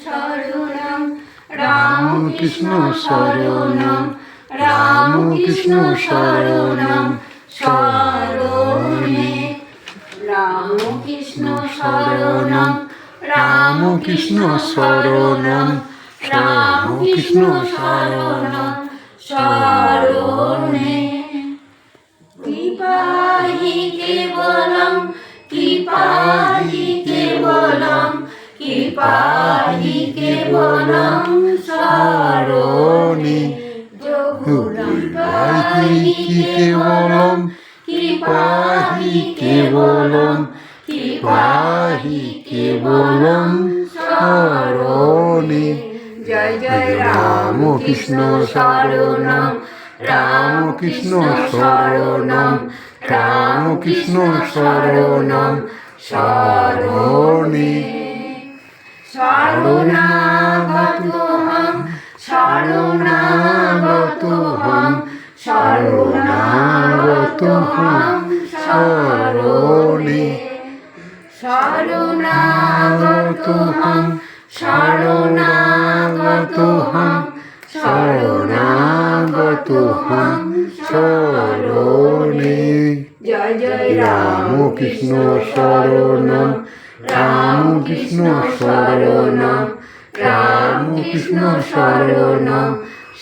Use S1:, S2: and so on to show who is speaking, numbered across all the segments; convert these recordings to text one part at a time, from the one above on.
S1: শরণম রামকৃষ্ণ শরণম রামকৃষ্ণ শরণম শরণে রামকৃষ্ণ শরণম রামকৃষ্ণ শরণম রামকৃষ্ণ শরণম শরণে কৃপাহি কেবলম কৃপাহি কেবলম কৃপাহি কেবলম শরণে
S2: কৃপাহি কেবলম কৃপাহি কেবলম কৃপাহি কেবলম শরণে
S1: জয় জয়
S2: রামকৃষ্ণ শরণম রামকৃষ্ণ শরণম রামকৃষ্ণ শরণম শরণে
S1: শরণাগতহম শরণাগতহম শরণাগতহম শরণে শরণাগতহম শরণাগতহম
S2: শরণাগতহম শরণে
S1: জয় জয়
S2: রামকৃষ্ণ শরণম। রামকৃষ্ণ শরণম রামকৃষ্ণ শরণম,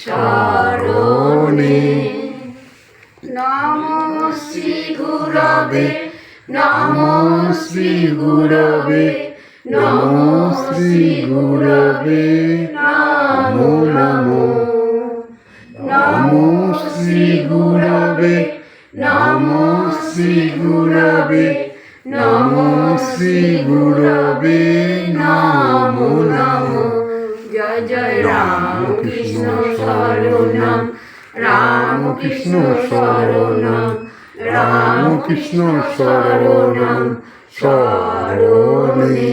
S2: শরণে।
S1: নম শ্রী গুরবে, নম শ্রী গুরবে, নম শ্রী গুরবে, নমো নমো। নমো শ্রী গুরবে, নমো শ্রী গুরবে নমো শ্রী গুরবে নমো নমো। জয় জয় রামকৃষ্ণ শরণম। রামকৃষ্ণ শরণম।
S2: রামকৃষ্ণ শরণম। শরণে।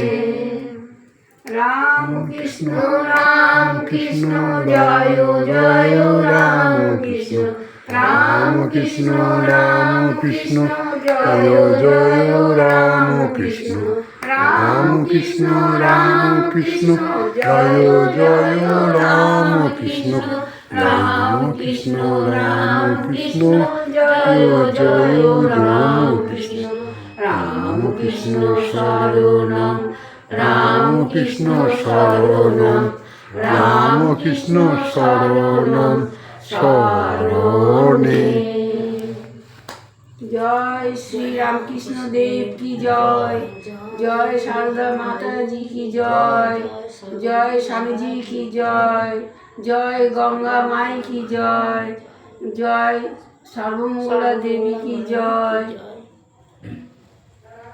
S1: রামকৃষ্ণ রামকৃষ্ণ জয় জয় রামকৃষ্ণ।
S2: রামকৃষ্ণ রামকৃষ্ণ। জয় জয় রামকৃষ্ণ রামকৃষ্ণ রামকৃষ্ণ জয় জয় রামকৃষ্ণ রামকৃষ্ণ রামকৃষ্ণ জয় জয় রামকৃষ্ণ রামকৃষ্ণ শরণম রামকৃষ্ণ শরণম রামকৃষ্ণ শরণম শরণে
S1: জয় শ্রী রামকৃষ্ণ দেব কি জয়? জয় সারদা মাতাজি কি জয়? জয় স্বামীজি কি জয়? জয় গঙ্গা মাই কি জয়? জয় সর্বমঙ্গলা দেবী কি জয়?